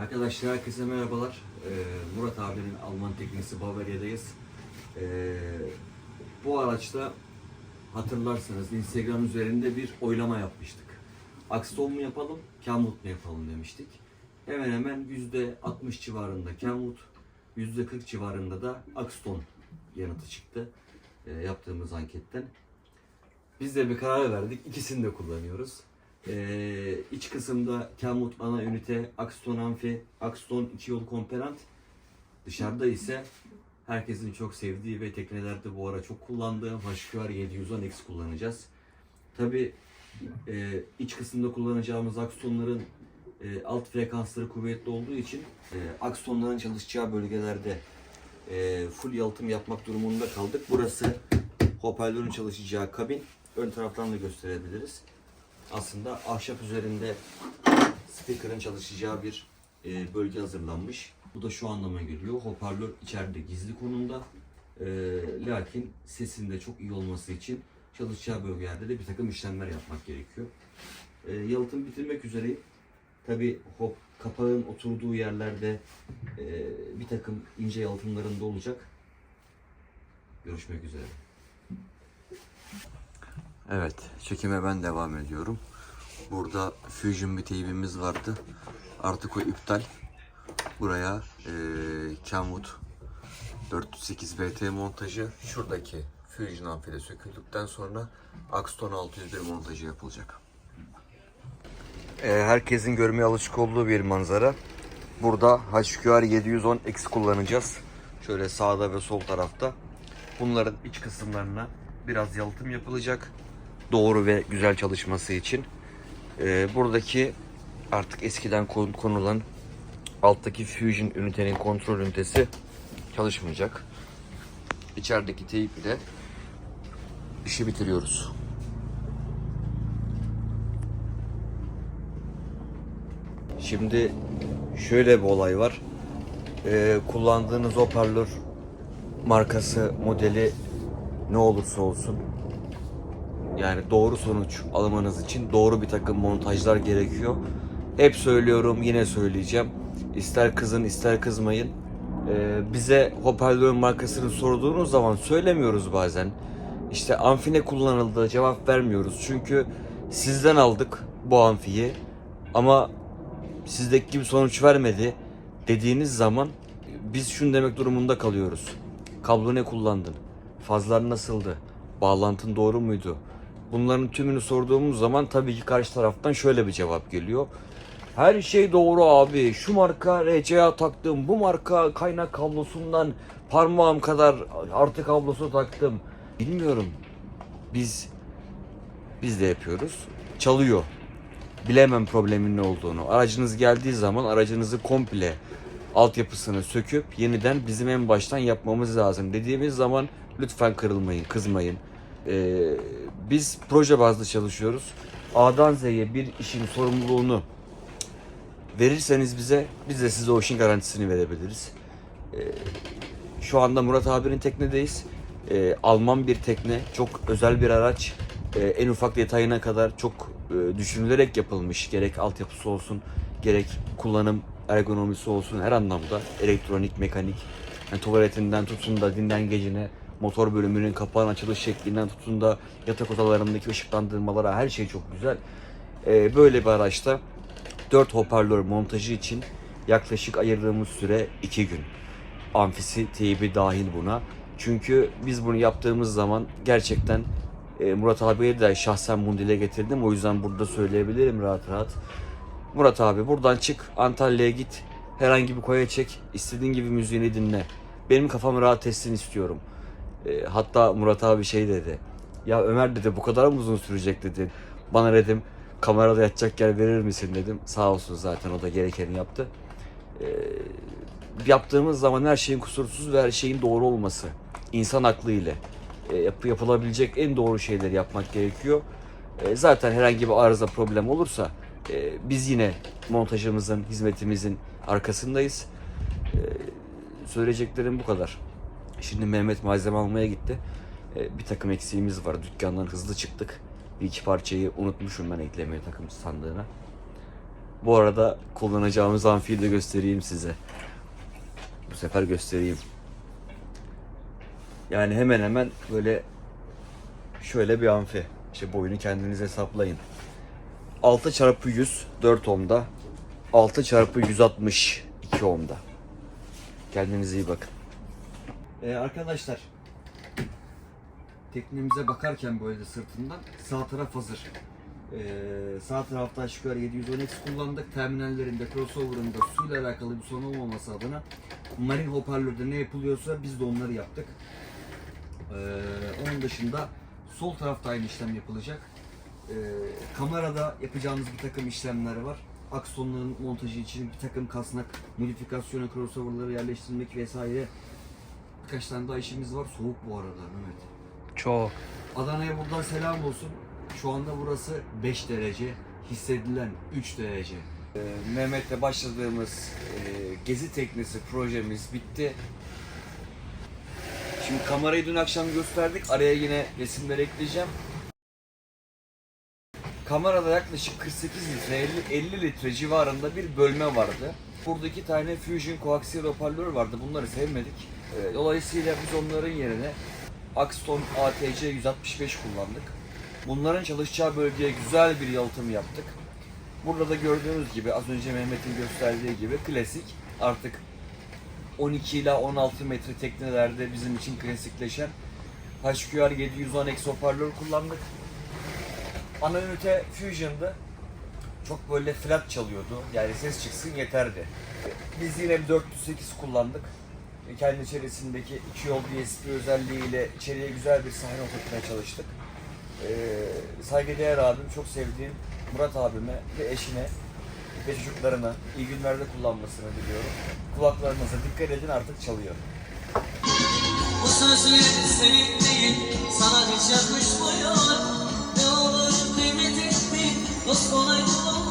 arkadaşlar herkese merhabalar. Ee, Murat abinin Alman teknesi Bavarya'dayız. Ee, bu araçta hatırlarsanız Instagram üzerinde bir oylama yapmıştık. Axton mu yapalım, Kenwood mu yapalım demiştik. Hemen hemen %60 civarında Kenwood, %40 civarında da Axton yanıtı çıktı e, yaptığımız anketten. Biz de bir karar verdik. İkisini de kullanıyoruz. Ee, iç kısımda Kenwood ana ünite, Axton Amfi, Axton iki yol komponent. Dışarıda ise herkesin çok sevdiği ve teknelerde bu ara çok kullandığım HQR 710X kullanacağız. Tabi e, iç kısımda kullanacağımız Axton'ların e, alt frekansları kuvvetli olduğu için e, Axton'ların çalışacağı bölgelerde e, full yalıtım yapmak durumunda kaldık. Burası hoparlörün çalışacağı kabin. Ön taraftan da gösterebiliriz. Aslında ahşap üzerinde speaker'ın çalışacağı bir e, bölge hazırlanmış. Bu da şu anlama geliyor. Hoparlör içeride gizli konumda. E, lakin sesin de çok iyi olması için çalışacağı bölgelerde de bir takım işlemler yapmak gerekiyor. E, yalıtım bitirmek üzereyim. Tabi hop kapağın oturduğu yerlerde e, bir takım ince yalıtımlarında olacak. Görüşmek üzere. Evet, çekime ben devam ediyorum. Burada Fusion bir teybimiz vardı. Artık o iptal. Buraya eee Kenwood 408 BT montajı, şuradaki Fusion amfide söküldükten sonra Axton 601 montajı yapılacak. Ee, herkesin görmeye alışık olduğu bir manzara. Burada HQR 710X kullanacağız. Şöyle sağda ve sol tarafta. Bunların iç kısımlarına biraz yalıtım yapılacak. Doğru ve güzel çalışması için. Ee, buradaki artık eskiden kon- konulan alttaki Fusion ünitenin kontrol ünitesi çalışmayacak. İçerideki teyp ile işi bitiriyoruz. Şimdi şöyle bir olay var. Ee, kullandığınız hoparlör markası, modeli ne olursa olsun yani doğru sonuç almanız için doğru bir takım montajlar gerekiyor. Hep söylüyorum, yine söyleyeceğim. İster kızın, ister kızmayın. Ee, bize hoparlör markasını sorduğunuz zaman söylemiyoruz bazen. İşte amfi ne kullanıldı cevap vermiyoruz. Çünkü sizden aldık bu amfiyi. Ama sizdeki gibi sonuç vermedi dediğiniz zaman biz şunu demek durumunda kalıyoruz. Kablo ne kullandın? Fazlar nasıldı? Bağlantın doğru muydu? Bunların tümünü sorduğumuz zaman tabii ki karşı taraftan şöyle bir cevap geliyor. Her şey doğru abi. Şu marka RCA taktım. Bu marka kaynak kablosundan parmağım kadar artı kablosu taktım. Bilmiyorum. Biz biz de yapıyoruz. Çalıyor bilemem problemin ne olduğunu. Aracınız geldiği zaman aracınızı komple altyapısını söküp yeniden bizim en baştan yapmamız lazım dediğimiz zaman lütfen kırılmayın, kızmayın. Ee, biz proje bazlı çalışıyoruz. A'dan Z'ye bir işin sorumluluğunu verirseniz bize biz de size o işin garantisini verebiliriz. Ee, şu anda Murat abinin teknedeyiz. Ee, Alman bir tekne, çok özel bir araç. Ee, en ufak detayına kadar çok e, düşünülerek yapılmış. Gerek altyapısı olsun, gerek kullanım ergonomisi olsun her anlamda. Elektronik, mekanik. Yani tuvaletinden tutun da dinlen gecine, motor bölümünün kapağın açılış şeklinden tutun da yatak odalarındaki ışıklandırmalara her şey çok güzel. Ee, böyle bir araçta 4 hoparlör montajı için yaklaşık ayırdığımız süre 2 gün. Amfisi, teybi dahil buna. Çünkü biz bunu yaptığımız zaman gerçekten e, Murat abiye de şahsen bunu dile getirdim. O yüzden burada söyleyebilirim rahat rahat. Murat abi buradan çık Antalya'ya git. Herhangi bir koya çek. istediğin gibi müziğini dinle. Benim kafamı rahat etsin istiyorum. E, hatta Murat abi şey dedi. Ya Ömer dedi bu kadar mı uzun sürecek dedi. Bana dedim kamerada yatacak yer verir misin dedim. Sağ olsun zaten o da gerekeni yaptı. E, yaptığımız zaman her şeyin kusursuz ve her şeyin doğru olması. insan aklı ile e, yap- yapılabilecek en doğru şeyleri yapmak gerekiyor. E, zaten herhangi bir arıza problem olursa e, biz yine montajımızın, hizmetimizin arkasındayız. E, söyleyeceklerim bu kadar. Şimdi Mehmet malzeme almaya gitti. E, bir takım eksiğimiz var. Dükkandan hızlı çıktık. Bir iki parçayı unutmuşum ben eklemeye takım sandığına. Bu arada kullanacağımız amfiyi de göstereyim size. Bu sefer göstereyim. Yani hemen hemen böyle şöyle bir amfi. İşte boyunu kendiniz hesaplayın. 6 çarpı 100 4 ohmda. 6 çarpı 160 2 ohmda. Kendinize iyi bakın. Ee, arkadaşlar teknemize bakarken böyle sırtından sağ taraf hazır. Ee, sağ tarafta yukarı 710X kullandık. Terminallerinde, crossover'ında suyla alakalı bir sorun olmaması adına marine hoparlörde ne yapılıyorsa biz de onları yaptık. Ee, onun dışında sol tarafta aynı işlem yapılacak. Ee, kamerada yapacağımız bir takım işlemler var. Aksonların montajı için bir takım kasnak, modifikasyonu, crossover'ları yerleştirmek vesaire. Birkaç tane daha işimiz var. Soğuk bu arada Mehmet. Çok. Adana'ya buradan selam olsun. Şu anda burası 5 derece, hissedilen 3 derece. Ee, Mehmet'le başladığımız e, gezi teknesi projemiz bitti. Şimdi kamerayı dün akşam gösterdik. Araya yine resimler ekleyeceğim. Kamerada yaklaşık 48 litre, 50, 50 litre civarında bir bölme vardı. Burada iki tane Fusion koaksiyel hoparlör vardı. Bunları sevmedik. Ee, Dolayısıyla biz onların yerine Axton ATC 165 kullandık. Bunların çalışacağı bölgeye güzel bir yalıtım yaptık. Burada da gördüğünüz gibi az önce Mehmet'in gösterdiği gibi klasik artık 12 ile 16 metre teknelerde bizim için klasikleşen HQR 710 X hoparlör kullandık. Ana ünite Fusion'dı. Çok böyle flat çalıyordu. Yani ses çıksın yeterdi. Biz yine bir 408 kullandık. Kendi içerisindeki iki yol DSP özelliğiyle içeriye güzel bir sahne oturtmaya çalıştık. Ee, saygıdeğer abim, çok sevdiğim Murat abime ve eşine ve çocuklarına iyi günlerde kullanmasını diliyorum. Kulaklarınıza dikkat edin artık çalıyor. Bu sözler senin değil, sana hiç yakışmıyor. Os sonhos não